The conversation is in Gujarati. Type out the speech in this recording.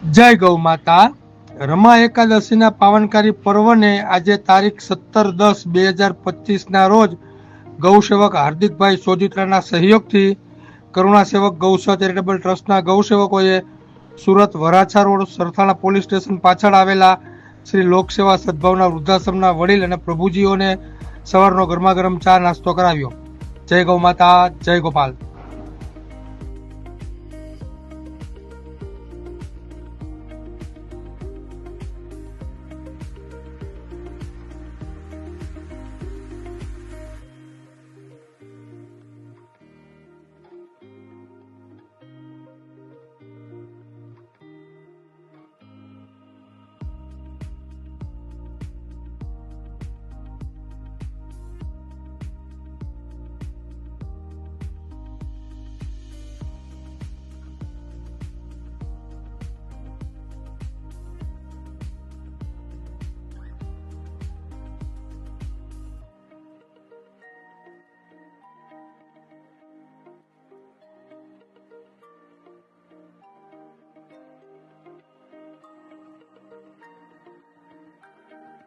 જય ગૌ માતા. રમા એકાદશીના પાવનકારી પર્વને આજે તારીખ સત્તર દસ બે હજાર પચીસના રોજ ગૌસેવક હાર્દિકભાઈ સોજિત્રાના સહયોગથી કરુણા સેવક ગૌસેવા ચેરિટેબલ ટ્રસ્ટના ગૌસેવકોએ Surat Varachha road Sarthana police station પાછળ આવેલા શ્રી લોકસેવા સદભાવના વૃદ્ધાશ્રમના વડીલ અને પ્રભુજીઓને સવારનો ગરમા ગરમ ચા નાસ્તો કરાવ્યો. જય ગૌ માતા, જય ગોપાલ.